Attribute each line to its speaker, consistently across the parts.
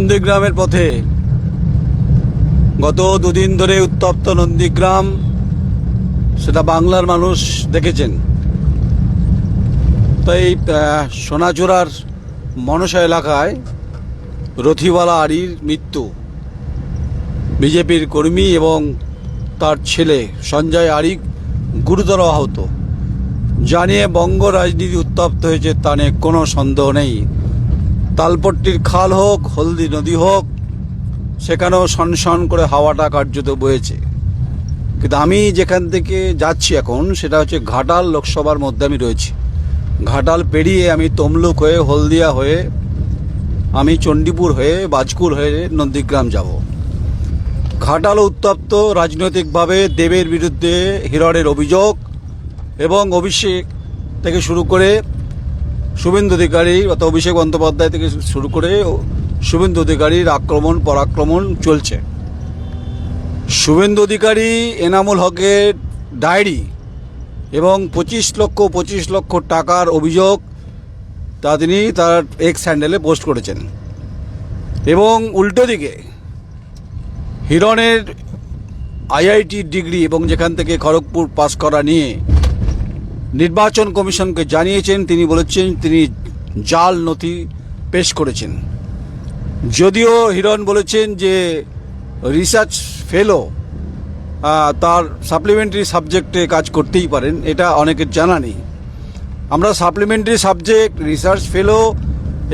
Speaker 1: নন্দীগ্রামের পথে। গত দুদিন ধরে উত্তপ্ত নন্দীগ্রাম, সেটা বাংলার মানুষ দেখেছেন। তাই সোনাচূড়ার মনসা এলাকায় রথিওয়ালা আরির মৃত্যু। বিজেপির কর্মী এবং তার ছেলে সঞ্জয় আরিক গুরুতর আহত। জানিয়ে বঙ্গ রাজনীতি উত্তপ্ত হয়েছে তা নিয়ে কোনো সন্দেহ নেই। তালপট্টির খাল হোক, হলদি নদী হোক, সেখানেও সনসন করে হাওয়াটা কার্যত বয়েছে। কিন্তু আমি যেখান থেকে যাচ্ছি এখন, সেটা হচ্ছে ঘাটাল লোকসভার মধ্যে আমি রয়েছি। ঘাটাল পেরিয়ে আমি তমলুক হয়ে, হলদিয়া হয়ে, আমি চণ্ডীপুর হয়ে বাজকুর হয়ে নন্দীগ্রাম যাব। ঘাটাল উত্তপ্ত রাজনৈতিকভাবে দেবের বিরুদ্ধে হিরণের অভিযোগ এবং অভিষেক থেকে শুরু করে শুভেন্দু অধিকারী অর্থাৎ অভিষেক বন্দ্যোপাধ্যায় থেকে শুরু করে শুভেন্দু অধিকারীর আক্রমণ, পরাক্রমণ চলছে। শুভেন্দু অধিকারী, এনামুল হকের ডায়েরি এবং পঁচিশ লক্ষ পঁচিশ লক্ষ টাকার অভিযোগ তা তিনি তার এক্স হ্যান্ডেলে পোস্ট করেছেন। এবং উল্টো দিকে হিরণের আইআইটি ডিগ্রি এবং যেখান থেকে খড়গপুর পাস করা নিয়ে নির্বাচন কমিশনকে জানিয়েছেন, তিনি বলেছেন তিনি জাল নথি পেশ করেছেন। যদিও হিরণ বলেছেন যে রিসার্চ ফেলো তার সাপ্লিমেন্টারি সাবজেক্টে কাজ করতেই পারেন, এটা অনেকের জানা নেই। আমরা সাপ্লিমেন্টারি সাবজেক্ট, রিসার্চ ফেলো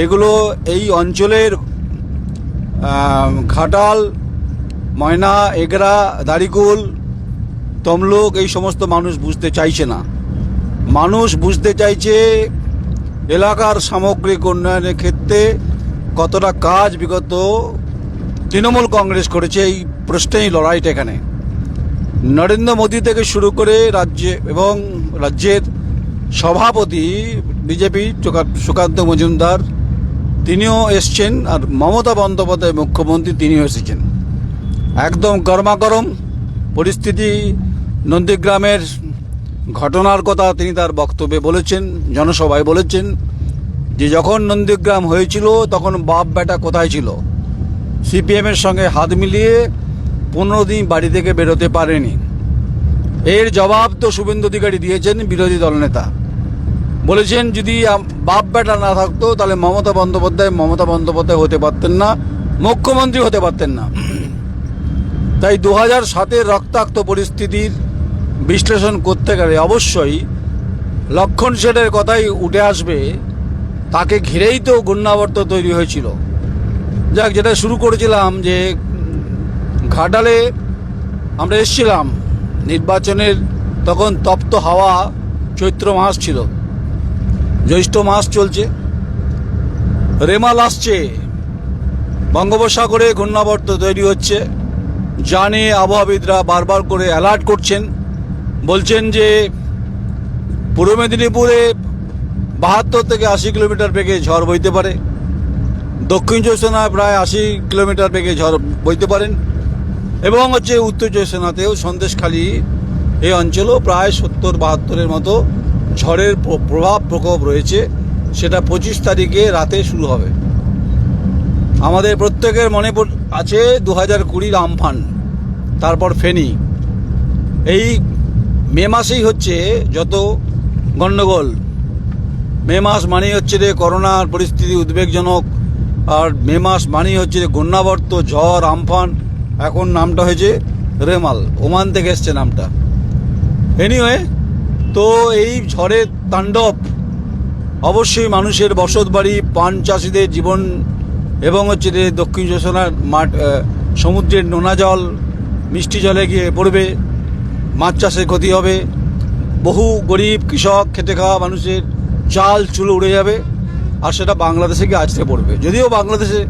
Speaker 1: এগুলো এই অঞ্চলের ঘাটাল, ময়না, এগরা দাড়িকুল তমলুক, এই সমস্ত মানুষ বুঝতে চাইছে না। মানুষ বুঝতে চাইছে এলাকার সামগ্রিক উন্নয়নের ক্ষেত্রে কতটা কাজ বিগত তৃণমূল কংগ্রেস করেছে এই প্রশ্নেই লড়াইটা এখানে। নরেন্দ্র মোদী থেকে শুরু করে রাজ্যে এবং রাজ্যের সভাপতি, বিজেপি, সুকান্ত মজুমদার, তিনিও এসছেন আর মমতা বন্দ্যোপাধ্যায় মুখ্যমন্ত্রী তিনিও এসেছেন। একদম গরমাগরম পরিস্থিতি নন্দীগ্রামের ঘটনার কথা তিনি তার বক্তব্যে বলেছেন, জনসভায় বলেছেন যে যখন নন্দীগ্রাম হয়েছিল তখন বাপ বেটা কোথায় ছিল? সিপিএমের সঙ্গে হাত মিলিয়ে পনেরো দিন বাড়ি থেকে বেরোতে পারেনি। এর জবাব তো শুভেন্দু অধিকারী দিয়েছেন বিরোধী দলনেতা বলেছেন যদি বাপ বেটা না থাকতো তাহলে মমতা বন্দ্যোপাধ্যায় মমতা বন্দ্যোপাধ্যায় হতে পারতেন না, মুখ্যমন্ত্রী হতে পারতেন না। তাই দু হাজার সাতের রক্তাক্ত পরিস্থিতির বিশ্লেষণ করতে গেলে অবশ্যই লক্ষণ সেনের কথাই উঠে আসবে, তাকে ঘিরেই তো গুণাবর্ত তৈরি হয়েছিল। যাক, যেটা শুরু করেছিলাম যে, ঘাটালে আমরা এসেছিলাম, নির্বাচনের তখন তপ্ত হাওয়া চৈত্র মাস ছিল। জ্যৈষ্ঠ মাস চলছে। রেমাল আসছে। বঙ্গোপসাগরে ঘূর্ণাবর্ত তৈরি হচ্ছে। জানে আবহাওয়াবিদরা বারবার করে অ্যালার্ট করছেন। বলছেন যে পূর্ব মেদিনীপুরে বাহাত্তর থেকে আশি কিলোমিটার বেগে ঝড় বইতে পারে। দক্ষিণ চব্বিশ প্রায় আশি কিলোমিটার বেগে ঝড় বইতে পারেন। এবং হচ্ছে উত্তর চব্বিশ সন্দেশখালী এই অঞ্চলেও প্রায় সত্তর বাহাত্তরের মতো ঝড়ের প্র- প্রভাব প্রকোপ রয়েছে। সেটা পঁচিশ তারিখে রাতে শুরু হবে। আমাদের প্রত্যেকের মনে আছে দু হাজার কুড়ির আমফান তারপর ফেনী। এই মে মাসেই হচ্ছে যত গণ্ডগোল। মে মাস মানেই হচ্ছে যে করোনার পরিস্থিতি উদ্বেগজনক, আর মে মাস মানেই হচ্ছে যে ঘূর্ণাবর্ত, ঝড়, আমফান, এখন নামটা হয়েছে রেমাল, ওমান থেকে এসছে নামটা। এনিওয়ে তো এই ঝড়ের তাণ্ডব অবশ্যই মানুষের বসত বাড়ি পান চাষিদের জীবন এবং হচ্ছে দক্ষিণ চব্বিশ মাঠ সমুদ্রের নোনা জল, মিষ্টি জলে গিয়ে পড়বে। মাছ চাষের ক্ষতি হবে। বহু গরিব কৃষক, খেটে খাওয়া মানুষের চাল, চুলো উড়ে যাবে আর সেটা বাংলাদেশে গিয়ে আছড়ে পড়বে। যদিও বাংলাদেশে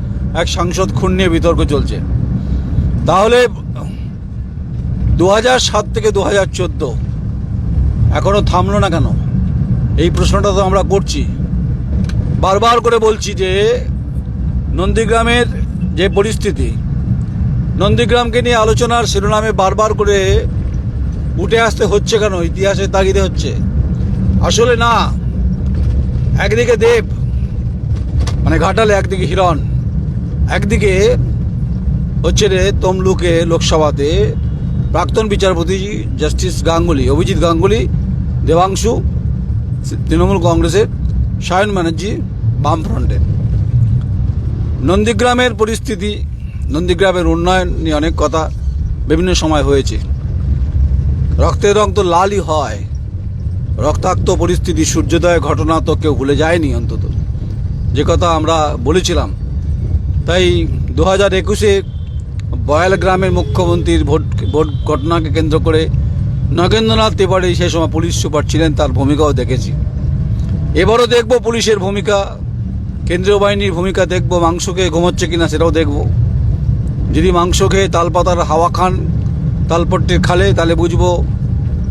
Speaker 1: এক সাংসদ খুন নিয়ে বিতর্ক চলছে। তাহলে দু সাত থেকে দু হাজার চোদ্দ এখনও থামলো না কেন? এই প্রশ্নটা তো আমরা করছি। বারবার করে বলছি যে নন্দীগ্রামের যে পরিস্থিতি, নন্দীগ্রামকে নিয়ে আলোচনার শিরোনামে বারবার করে উঠে আসতে হচ্ছে কেন? ইতিহাসের তাগিদে হচ্ছে। আসলে না। একদিকে দেব মানে ঘাটালে, একদিকে হিরণ। একদিকে হচ্ছে রে তমলুকে লোকসভাতে প্রাক্তন বিচারপতি জাস্টিস গাঙ্গুলি, অভিজিৎ গাঙ্গুলি, দেবাংশু, তৃণমূল কংগ্রেসের সায়ন ব্যানার্জি বামফ্রন্টের নন্দীগ্রামের পরিস্থিতি, নন্দীগ্রামের উন্নয়ন নিয়ে অনেক কথা বিভিন্ন সময় হয়েছে। রক্তের রং তো লালই হয়। রক্তাক্ত পরিস্থিতি সূর্যোদয় ঘটনা তো কেউ ভুলে যায়নি অন্তত। যে কথা আমরা বলেছিলাম। তাই দু হাজার একুশে বয়াল গ্রামের মুখ্যমন্ত্রীর ভোট ভোট ঘটনাকে কেন্দ্র করে নগেন্দ্রনাথ তিওয়ারি সেই সময় পুলিশ সুপার ছিলেন, তার ভূমিকাও দেখেছি। এবারও দেখব পুলিশের ভূমিকা, কেন্দ্রীয় বাহিনীর ভূমিকা দেখব, মাংস খেয়ে ঘুমোচ্ছে কিনা সেটাও দেখব। যদি মাংস খেয়ে তালপাতার হাওয়া খান তালপট্টির খালে তাহলে বুঝব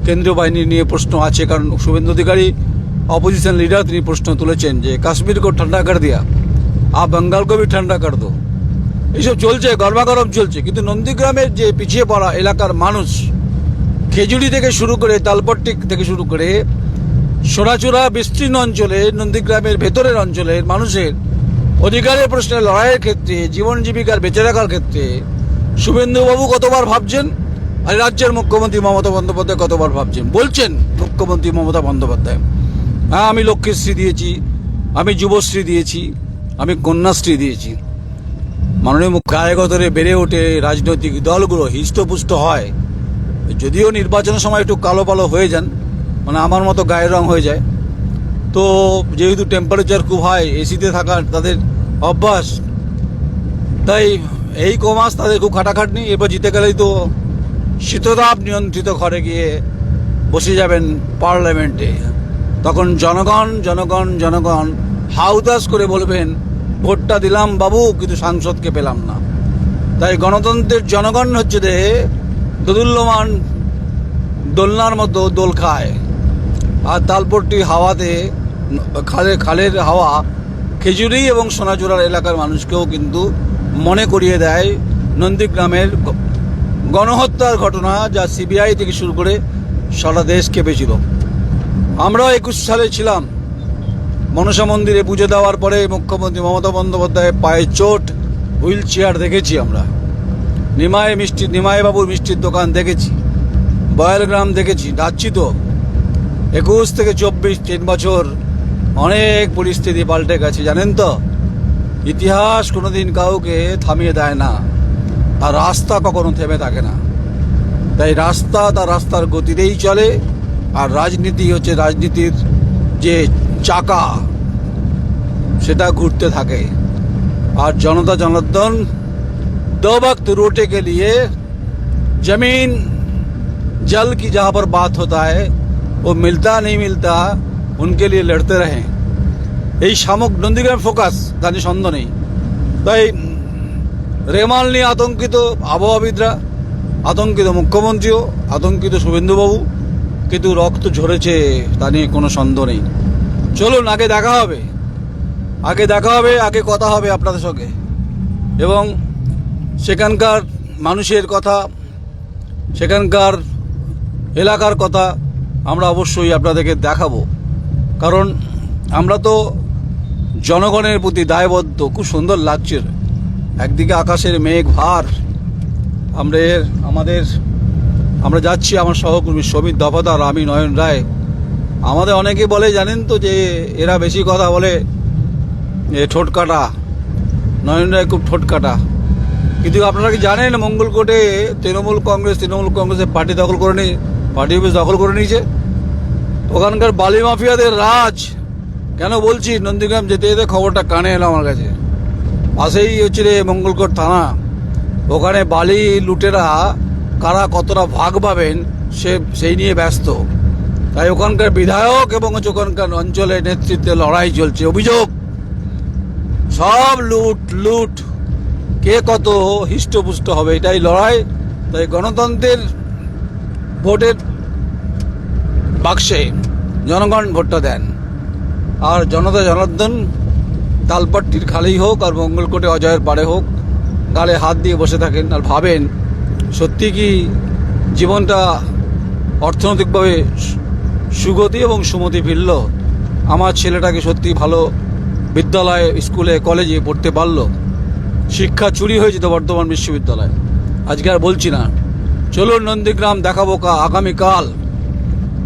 Speaker 1: কেন্দ্রীয় বাহিনী নিয়ে প্রশ্ন আছে, কারণ শুভেন্দু অধিকারী অপোজিশন লিডার তিনি প্রশ্ন তুলেছেন যে কাশ্মীর কো ঠান্ডা কর দিয়া আর বেঙ্গল কো ভি ঠান্ডা কর দো। এইসব চলছে, গরমাগরম চলছে, কিন্তু নন্দীগ্রামের যে পিছিয়ে পড়া এলাকার মানুষ, খেজুরি থেকে শুরু করে তালপট্টি থেকে শুরু করে সোনাচূড়া বিস্তীর্ণ অঞ্চলে, নন্দীগ্রামের ভেতরের অঞ্চলের মানুষের অধিকারের প্রশ্নে লড়াইয়ের ক্ষেত্রে, জীবন জীবিকার বেঁচে রাখার ক্ষেত্রে, শুভেন্দুবাবু কতবার ভাবছেন? আর রাজ্যের মুখ্যমন্ত্রী মমতা বন্দ্যোপাধ্যায় কতবার ভাবছেন? বলছেন মুখ্যমন্ত্রী মমতা বন্দ্যোপাধ্যায়। হ্যাঁ আমি লক্ষ্মীশ্রী দিয়েছি, আমি যুবশ্রী দিয়েছি, আমি কন্যাশ্রী দিয়েছি। মাননীয় মুখ্য গায়গতরে বেড়ে ওঠে রাজনৈতিক দলগুলো, হৃষ্টপুষ্ট হয়। যদিও নির্বাচনের সময় একটু কালো কালো হয়ে যান মানে আমার মতো গায়ের রং হয়ে যায়। তো যেহেতু টেম্পারেচার খুব হাই এসিতে থাকার তাদের অভ্যাস, তাই এই কমাস তাদের খুব খাটাখাটনি, এরপর জিতে গেলেই তো শীততাপ নিয়ন্ত্রিত ঘরে গিয়ে বসে যাবেন পার্লামেন্টে। তখন জনগণ জনগণ জনগণ হাউদাস করে বলবেন, ভোটটা দিলাম বাবু, কিন্তু সাংসদকে পেলাম না। তাই গণতন্ত্রের জনগণ হচ্ছে যে দোদুল্যমান দোলনার মতো দোল খায়। আর তালপট্টি হাওয়াতে খালে, খালের হাওয়া খেজুরি এবং সোনাচূড়ার এলাকার মানুষকেও কিন্তু মনে করিয়ে দেয়। নন্দীগ্রামের গণহত্যার ঘটনা যা সিবিআই থেকে শুরু করে সারা দেশ কেঁপেছিল আমরাও একুশ সালে ছিলাম। মনসা মন্দিরে পুজো দেওয়ার পরে মুখ্যমন্ত্রী মমতা বন্দ্যোপাধ্যায় পায়ে চোট, হুইল চেয়ার দেখেছি আমরা। নিমাই মিষ্টি নিমাই বাবুর মিষ্টির দোকান দেখেছি। বয়ালগ্রাম দেখেছি যাচ্ছি তো। একুশ থেকে চব্বিশ তিন বছর অনেক পরিস্থিতি পাল্টে গেছে, জানেন তো? ইতিহাস কোনোদিন কাউকে থামিয়ে দেয় না। আর রাস্তা কখনো থেমে থাকে না তাই রাস্তা তার রাস্তার গতিতেই চলে আর রাজনীতি হচ্ছে রাজনীতির যে চাকা সেটা ঘুরতে থাকে আর জনতা জনার্দন दो वक्त रोटे के लिए जमीन जल की जहाँ पर बात होता है वो मिलता नहीं मिलता उनके लिए लड़ते रहें এই সামক নন্দীগ্রাম ফোকাস জানি সন্দেহ নেই তাই রেমাল নিয়ে আতঙ্কিত আবহাওয়াবিদরা আতঙ্কিত মুখ্যমন্ত্রীও, আতঙ্কিত শুভেন্দুবাবু, কিন্তু রক্ত ঝরেছে, তা নিয়ে কোনো সন্দেহ নেই। চলুন, আগে দেখা হবে। আগে দেখা হবে, আগে কথা হবে আপনাদের সঙ্গে। এবং সেখানকার মানুষের কথা, সেখানকার এলাকার কথা আমরা অবশ্যই আপনাদেরকে দেখাবো। কারণ আমরা তো জনগণের প্রতি দায়বদ্ধ, খুব সুন্দর লাগছে। একদিকে আকাশের মেঘ, ভার। আমরা আমাদের, আমরা যাচ্ছি আমার সহকর্মী সমীর দফাদার আমি নয়ন রায়। আমাদের অনেকে বলে, জানেন তো, যে এরা বেশি কথা বলে, এ, ঠোঁট কাটা। নয়ন রায় খুব ঠোঁট কাটা। কিন্তু আপনারা কি জানেন, মঙ্গলকোটে তৃণমূল কংগ্রেস, তৃণমূল কংগ্রেসের পার্টি দখল করে নিয়ে পার্টি অফিস দখল করে নিয়েছে। ওখানকার বালি মাফিয়াদের রাজ। কেন বলছি, নন্দীগ্রাম যেতে যেতে খবরটা কানে এলো আমার কাছে। পাশেই হচ্ছে রে মঙ্গলকোট থানা। ওখানে বালি লুটেরা কারা কতটা ভাগ পাবেন, সে, সেই নিয়ে ব্যস্ত। তাই ওখানকার বিধায়ক এবং ওখানকার অঞ্চলের নেতৃত্বে লড়াই চলছে। অভিযোগ, সব লুট লুট। কে কত হৃষ্টপুষ্ট হবে, এটাই লড়াই। তাই গণতন্ত্রের ভোটের বাক্সে জনগণ ভোটটা দেন। আর জনতা জনার্দন তালপাট্টির খালেই হোক আর মঙ্গলকোটে অজয়ের পাড়ে হোক, গালে হাত দিয়ে বসে থাকেন আর ভাবেন, সত্যি কি জীবনটা অর্থনৈতিকভাবে সুগতি এবং সুমতি ফিরল? আমার ছেলেটাকে সত্যি ভালো বিদ্যালয়ে, স্কুলে, কলেজে পড়তে পারল। শিক্ষা চুরি হয়ে যেত বর্ধমান বিশ্ববিদ্যালয়। আজকে আর বলছি না। চলুন নন্দীগ্রাম দেখাবো কা আগামীকাল।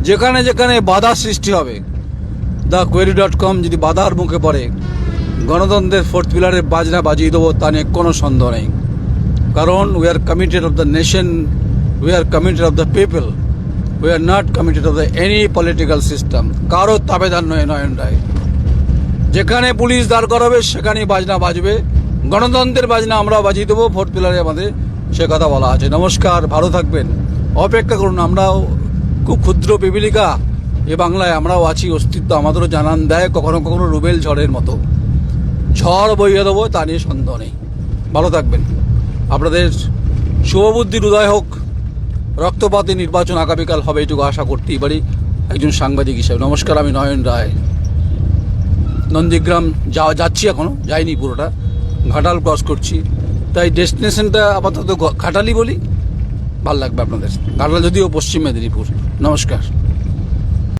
Speaker 1: যেখানে যেখানে বাধা সৃষ্টি হবে। দ্য কোয়েরি ডট কম যদি বাধার মুখে পড়ে গণতন্ত্রের ফোর্থ পিলারের বাজনা বাজিয়ে দেবো তা নিয়ে কোনো সন্দেহ নেই। কারণ we are committed of the nation we are committed of the people we are not committed of the any political system কারও তাবেদার নয়, নয়ন রায়। যেখানে পুলিশ দাঁড় করাবে, সেখানেই বাজনা বাজবে। গণতন্ত্রের বাজনা আমরা বাজিয়ে দেবো ফোর্থ পিলারে আমাদের সে কথা বলা আছে। নমস্কার, ভালো থাকবেন। অপেক্ষা করুন, আমরাও খুব ক্ষুদ্র পিপিলিকা। এ বাংলায় আমরাও আছি, অস্তিত্ব আমাদেরও জানান দেয়, কখনো কখনো রুবেল ঝড়ের মতো। ঝড় বইয়ে দেবো তা নিয়ে সন্দেহ নেই। ভালো থাকবেন। আপনাদের শুভবুদ্ধির উদয় হোক। রক্তপাতে নির্বাচন আগামীকাল হবে এটুকু আশা করতেই পারি। একজন সাংবাদিক হিসেবে। নমস্কার, আমি নয়ন রায়। নন্দীগ্রাম যাওয়া যাচ্ছি এখনও যাইনি পুরোটা। ঘাটাল ক্রস করছি। তাই ডেস্টিনেশনটা আপাতত ঘ- ঘাটালই বলি। ভালো লাগবে আপনাদের। ঘাটাল যদিও পশ্চিম মেদিনীপুর। নমস্কার।